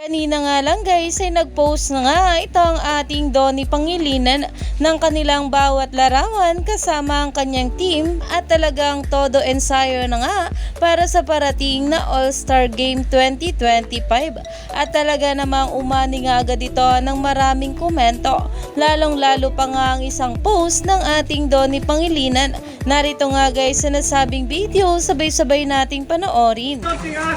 Kanina nga lang guys ay nag-post na nga itong ating Donnie Pangilinan ng kanilang bawat larawan kasama ang kanyang team at talagang todo ensayo na nga para sa parating na All-Star Game 2025 at talaga namang umani nga agad ito ng maraming komento lalong lalo pa nga ang isang post ng ating Donnie Pangilinan. Narito nga guys sa nasabing video sabay-sabay nating panoorin. Something ah.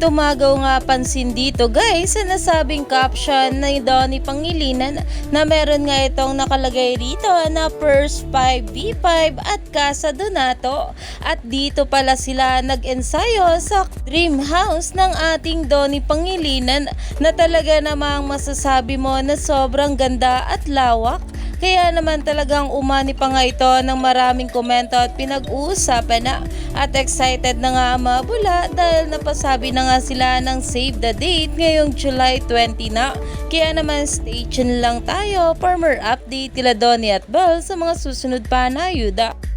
tumagaw nga pansin dito guys sa nasabing caption na Donnie Pangilinan na meron nga itong nakalagay rito na First 5v5 at Casa Donato. At dito pala sila nag-ensayo sa dream house ng ating Donnie Pangilinan na talaga namang masasabi mo na sobrang ganda at lawak. Kaya naman talagang umani pa nga ito ng maraming komento at pinag-uusapan na at excited na nga ang mga bula dahil napasabi na nga sila ng save the date ngayong July 20 na. Kaya naman stay tuned lang tayo for more update kila Donnie at Belle sa mga susunod pa na ayuda.